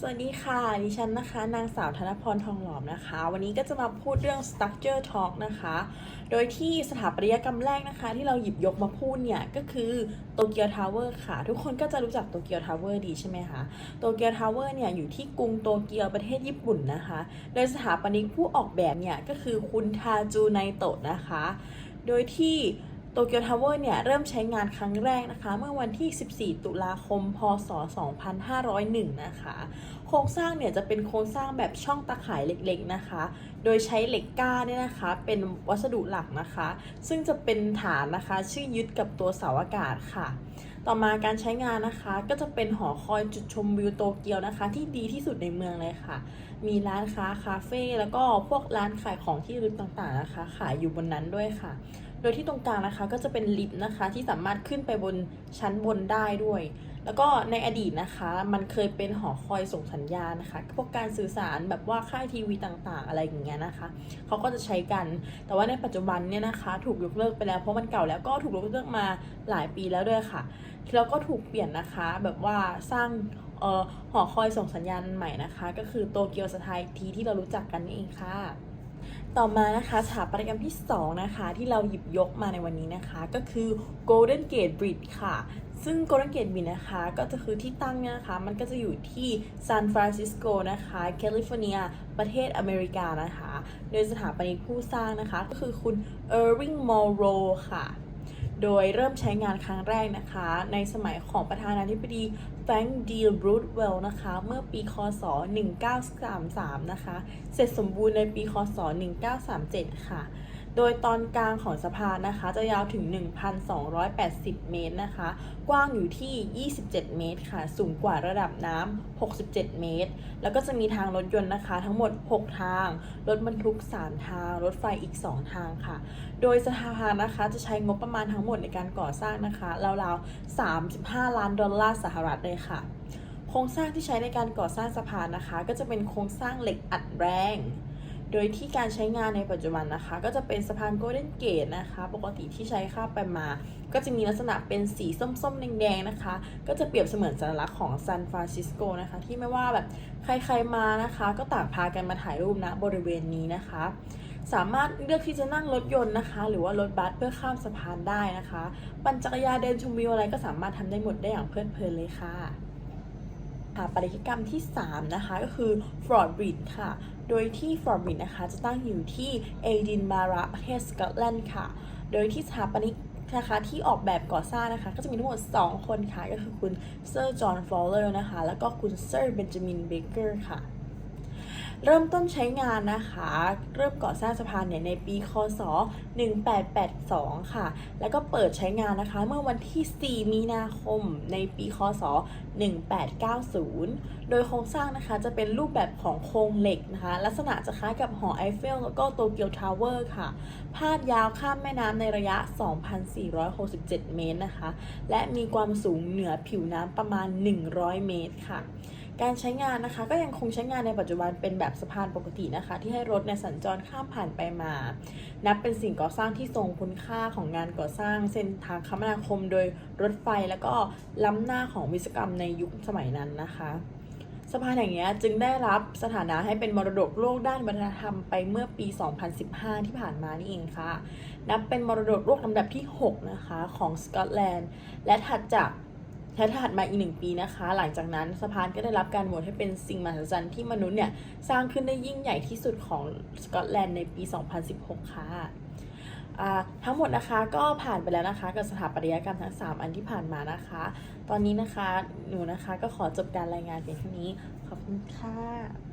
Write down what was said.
สวัสดีค่ะ ดิฉันนะคะ นางสาวธนพรทองหลอมนะคะ วันนี้ก็จะมาพูดเรื่อง structure talk นะคะ โดยที่สถาปัตยกรรมแรกนะคะ ที่เราหยิบยกมาพูดเนี่ยก็คือโตเกียวทาวเวอร์ค่ะ ทุกคนก็จะรู้จักโตเกียวทาวเวอร์ดีใช่ไหมคะ โตเกียวทาวเวอร์เนี่ยอยู่ที่กรุงโตเกียวประเทศญี่ปุ่นนะคะ โดยสถาปนิกผู้ออกแบบเนี่ยก็คือคุณทาจูไนโตะนะคะ โดยที่ โตเกียวทาวเวอร์เนี่ย เริ่มใช้งานครั้งแรกนะคะ เมื่อวันที่ 14 ตุลาคม พศ 2501 นะคะ โครงสร้างเนี่ยจะเป็นโครงสร้างแบบช่องตาข่ายเล็กๆนะคะ โดยใช้เหล็กก้าเนี่ยนะคะ เป็นวัสดุหลักนะคะ ซึ่งจะเป็นฐานนะคะ ชื่อยึดกับตัวเสาอากาศค่ะ ต่อมาการใช้งานนะคะ ก็จะเป็นหอคอยจุดชมวิวโตเกียวนะคะ ที่ดีที่สุดในเมืองเลยค่ะ มีร้านค้าคาเฟ่แล้วก็พวกร้านขายของที่ระลึกต่างๆนะคะ ขายอยู่บนนั้นด้วยค่ะ โดยที่ตรงกลางนะคะก็จะเป็นลิฟต์นะคะที่สามารถขึ้นไปบนชั้นบนได้ด้วย แล้วก็ในอดีตนะคะ มันเคยเป็นหอคอยส่งสัญญาณนะคะพวกการสื่อสารแบบว่าค่ายทีวีต่างๆ อะไรอย่างเงี้ยนะคะเขาก็จะใช้กัน แต่ว่าในปัจจุบันเนี่ยนะคะ ถูกยกเลิกไปแล้วเพราะมันเก่าแล้วก็ถูกยกเลิกมาหลายปีแล้วด้วยค่ะแล้วก็ถูกเปลี่ยนนะคะ แบบว่าสร้างออหอคอยส่งสัญญาณใหม่นะคะ ก็คือโตเกียวสไตล์ทีที่เรารู้จักกันนี่เองค่ะ ต่อมานะคะสถาปัตยกรรมที่ 2 นะคะ ที่เราหยิบยกมาในวันนี้นะคะ ก็คือ Golden Gate Bridge ค่ะ ซึ่ง Golden Gate Bridge นะคะ ก็จะคือที่ตั้งเนี่ยนะคะ มันก็จะอยู่ที่ซานฟรานซิสโกนะคะแคลิฟอร์เนีย ประเทศอเมริกานะคะ โดยสถาปนิกผู้สร้างนะคะ ก็คือคุณ Irving Monroe ค่ะ โดยเริ่มใช้งานครั้งแรกนะคะ ในสมัยของประธานาธิบดีแฟรงค์ดีลบรูดเวลนะคะ เมื่อปีคศ 1933 นะคะ เสร็จสมบูรณ์ในปีคศ 1937 ค่ะ โดยตอนกลางของสะพานนะคะ จะยาวถึง 1,280 เมตรนะคะ กว้างอยู่ที่ 27 เมตรค่ะ สูงกว่าระดับน้ำ 67 เมตร แล้วก็จะมีทางรถยนต์นะคะ ทั้งหมด 6 ทาง รถบรรทุก 3 ทาง รถไฟอีก 2 ทางค่ะ โดยสถาปานนะคะจะใช้งบประมาณทั้งหมดในการก่อสร้างนะคะราวๆ 35 ล้านดอลลาร์สหรัฐเลยค่ะ โครงสร้างที่ใช้ในการก่อสร้างสะพานนะคะ ก็จะเป็นโครงสร้างเหล็กอัดแรง โดยที่การใช้งานในปัจจุบันนะคะ ก็จะเป็นสะพานโกลเด้นเกตนะคะ ปกติที่ใช้ข้ามไปมา ก็จะมีลักษณะเป็นสีส้มๆแดงๆนะคะ ก็จะเปรียบเสมือนสัญลักษณ์ของซานฟรานซิสโกนะคะ ที่ไม่ว่าแบบใครๆมานะคะ ก็ต่างพากันมาถ่ายรูปณบริเวณนี้นะคะ สามารถเลือกที่จะนั่งรถยนต์นะคะ หรือว่ารถบัสเพื่อข้ามสะพานได้นะคะ ปั่นจักรยานเดินชมวิวอะไรก็สามารถทำได้หมดได้อย่างเพลิดเพลินเลยค่ะ ปัตยกรรมที่ 3 นะคะ ก็คือฟรอดบริดค่ะ โดยที่ฟรอดบริดนะคะจะตั้งอยู่ที่เอดินบาระประเทศสกอตแลนด์ค่ะ โดยที่สถาปนิกนะคะที่ออกแบบก่อสร้างนะคะก็จะมีทั้งหมด 2 คนค่ะ ก็คือคุณเซอร์จอห์นฟลอเลอร์นะคะ แล้วก็คุณเซอร์เบนจามินเบเกอร์ค่ะ เริ่มต้นใช้งานนะคะ เริ่มก่อสร้างสะพานเนี่ยในปีคศ 1882 ค่ะ แล้วก็เปิดใช้งานนะคะเมื่อวันที่ 4 มีนาคมในปีคศ 1890 โดยโครงสร้างนะคะจะเป็นรูปแบบของโครงเหล็กนะคะ ลักษณะจะคล้ายกับหอไอเฟลแล้วก็โตเกียวทาวเวอร์ค่ะ พาดยาวข้ามแม่น้ำในระยะ 2,467 เมตรนะคะ และมีความสูงเหนือผิวน้ำประมาณ 100 เมตรค่ะ การใช้งานนะคะก็ยังคงใช้งานในปัจจุบันเป็นแบบสะพานปกตินะคะ ที่ให้รถในยสัญจรข้ามผ่านไปมา นับเป็นสิ่งก่อสร้างที่ทรงคุณค่าของงานก่อสร้างเส้นทางคมนาคม โดยรถไฟแล้วก็ล้ำหน้าของวิศวกรรมในยุคสมัยนั้นนะคะสะพานแห่งนี้จึงได้รับสถานะให้เป็นมรดกโลกด้านวัฒนธรรมไปเมื่อปี 2015 ที่ผ่านมานี่เองค่ะ นับเป็นมรดกโลกลำดับที่ 6 นะคะ ของสกอตแลนด์ และถัดจาก และถัดมาอีกหนึ่งปีนะคะ หลังจากนั้นสะพานก็ได้รับการโหวตให้เป็นสิ่งมหัศจรรย์ที่มนุษย์เนี่ยสร้างขึ้นได้ยิ่งใหญ่ที่สุดของสกอตแลนด์ในปี 2016 ค่ะทั้งหมดนะคะก็ผ่านไปแล้วนะคะกับสถาปัตยกรรมทั้ง 3 อันที่ผ่านมานะคะ ตอนนี้นะคะหนูนะคะก็ขอจบการรายงานเพียงเท่านี้ ขอบคุณค่ะ